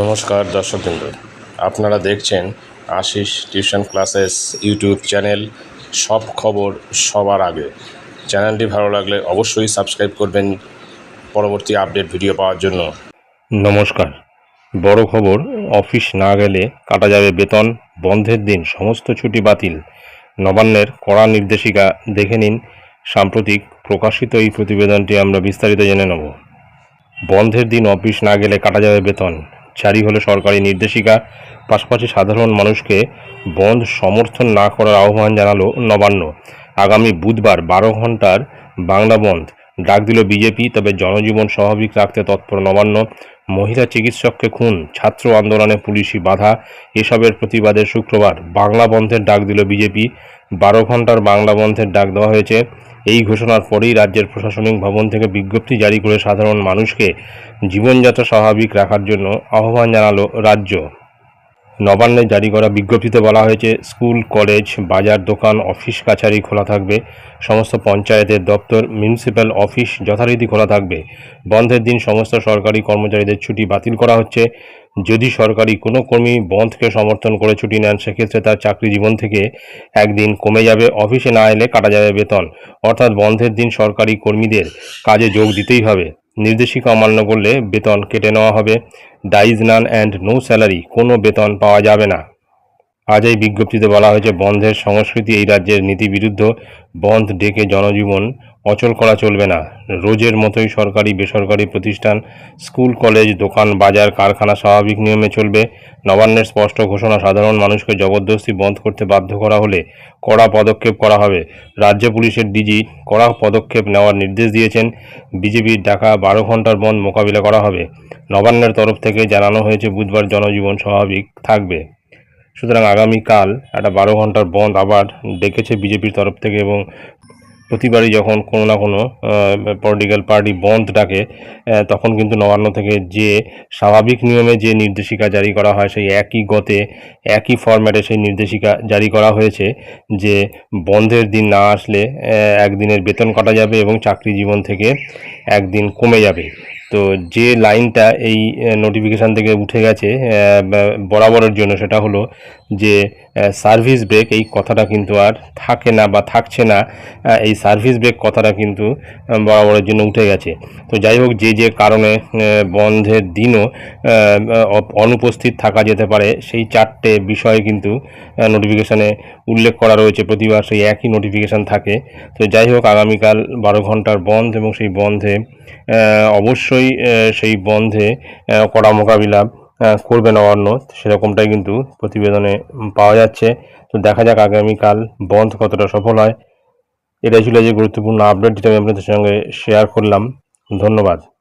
নমস্কার দর্শকবৃন্দ। আপনারা দেখছেন Ashis tuition classes YouTube channel. সব খবর সবার আগে। চ্যানেলটি ভালো লাগলে অবশ্যই সাবস্ক্রাইব করবেন পরবর্তী আপডেট ভিডিও পাওয়ার জন্য। নমস্কার। বড় খবর, অফিস না গেলে কাটা যাবে বেতন, বন্ধের দিন, সমস্ত ছুটি বাতিল। নবান্নের কড়া নির্দেশিকা দেখে নিন। সাম্প্রতিক প্রকাশিত এই প্রতিবেদনটি আমরা বিস্তারিত জেনে নেব। বন্ধের দিন অফিস না গেলে কাটা যাবে বেতন। জারি হলো সরকারি নির্দেশিকা। পাশাপাশি সাধারণ মানুষকে বন্ধ সমর্থন না করার আহ্বান জানালো নবান্ন। আগামী বুধবার বারো ঘণ্টার বাংলা বন্ধ। ডাক দিল বিজেপি, তবে জনজীবন স্বাভাবিক রাখতে তৎপর নবান্ন। মহিলা চিকিৎসককে খুন, ছাত্র আন্দোলনে পুলিশি বাধা, এসবের প্রতিবাদে শুক্রবার বাংলা বন্ধের ডাক দিল বিজেপি। বারো ঘণ্টার বাংলা বন্ধের ডাক দেওয়া হয়েছে। এই ঘোষণার পরেই রাজ্যের প্রশাসনিক ভবন থেকে বিজ্ঞপ্তি জারি করে সাধারণ মানুষকে জীবনযাত্রা স্বাভাবিক রাখার জন্য আহ্বান জানালো রাজ্য। নবান্নে জারি করা বিজ্ঞপ্তিতে বলা হয়েছে, স্কুল, কলেজ, বাজার, দোকান, অফিস, কাছারি খোলা থাকবে। সমস্ত পঞ্চায়েতের দপ্তর, মিউনিসিপ্যাল অফিস যথারীতি খোলা থাকবে। বন্ধের দিন সমস্ত সরকারি কর্মচারীদের ছুটি বাতিল করা হচ্ছে। যদি সরকারি কোনো কর্মী বন্ধকে সমর্থন করে ছুটি নেন, সেক্ষেত্রে তার চাকরি জীবন থেকে একদিন কমে যাবে। অফিসে না এলে কাটা যাবে বেতন। অর্থাৎ বন্ধের দিন সরকারি কর্মীদের কাজে যোগ দিতেই হবে। নির্দেশিকা অমান্য করলে বেতন কেটে নেওয়া হবে। Dies non and no salary, কোনো বেতন পাওয়া যাবে না। আজ এই বিজ্ঞপ্তিতে বলা হয়েছে, বন্ধের সংস্কৃতি এই রাজ্যের নীতি বিরুদ্ধ বন্ধ ডেকে জনজীবন অচল করা চলবে না। রোজের মতোই সরকারি, বেসরকারি প্রতিষ্ঠান, স্কুল, কলেজ, দোকান, বাজার, কারখানা স্বাভাবিক নিয়মে চলবে। নবান্নের স্পষ্ট ঘোষণা, সাধারণ মানুষকে জবরদস্তি বন্ধ করতে বাধ্য করা হলে কড়া পদক্ষেপ করা হবে। রাজ্য পুলিশের ডিজি কড়া পদক্ষেপ নেওয়ার নির্দেশ দিয়েছেন। বিজেপির ডাকা বারো ঘণ্টার বন্ধ মোকাবিলা করা হবে। নবান্নের তরফ থেকে জানানো হয়েছে, বুধবার জনজীবন স্বাভাবিক থাকবে। সুতরাং আগামীকাল একটা বারো ঘণ্টার বন্ধ আবার ডেকেছে বিজেপির তরফ থেকে এবং প্রতিবারই যখন কোনো না কোনো পলিটিক্যাল পার্টি বন্ধ ডাকে তখন কিন্তু নবান্ন থেকে যে স্বাভাবিক নিয়মে যে নির্দেশিকা জারি করা হয় সেই একই গতে একই ফরম্যাটে সেই নির্দেশিকা জারি করা হয়েছে যে বন্ধের দিন না আসলে একদিনের বেতন কাটা যাবে এবং চাকরি জীবন থেকে একদিন কমে যাবে। তো যে লাইনটা এই নোটিফিকেশান থেকে উঠে গেছে বরাবরের জন্য সেটা হলো যে সার্ভিস ব্রেক এই কথাটা কিন্তু আর থাকে না বা থাকছে না এই সার্ভিস ব্রেক কথাটা কিন্তু বরাবরের জন্য উঠে গেছে। তো যাই হোক, যে যে কারণে বন্ধের দিনও অনুপস্থিত থাকা যেতে পারে, সেই চারটে বিষয় কিন্তু নোটিফিকেশানে উল্লেখ করা রয়েছে, প্রতিবার সেই একই নোটিফিকেশান থাকে। তো যাই হোক, আগামীকাল বারো ঘণ্টার বন্ধ এবং সেই বন্ধে অবশ্যই সেই বন্ধে কড়া মোকাবিলা করবে নবান্ন। সেরকমটাই কিন্তু প্রতিবেদনে পাওয়া যাচ্ছে। তো দেখা যাক আগামীকাল বন্ধ কতটা সফল হয়। এটাই ছিল যে গুরুত্বপূর্ণ আপডেট যেটা আমি আপনাদের সঙ্গে শেয়ার করলাম। ধন্যবাদ।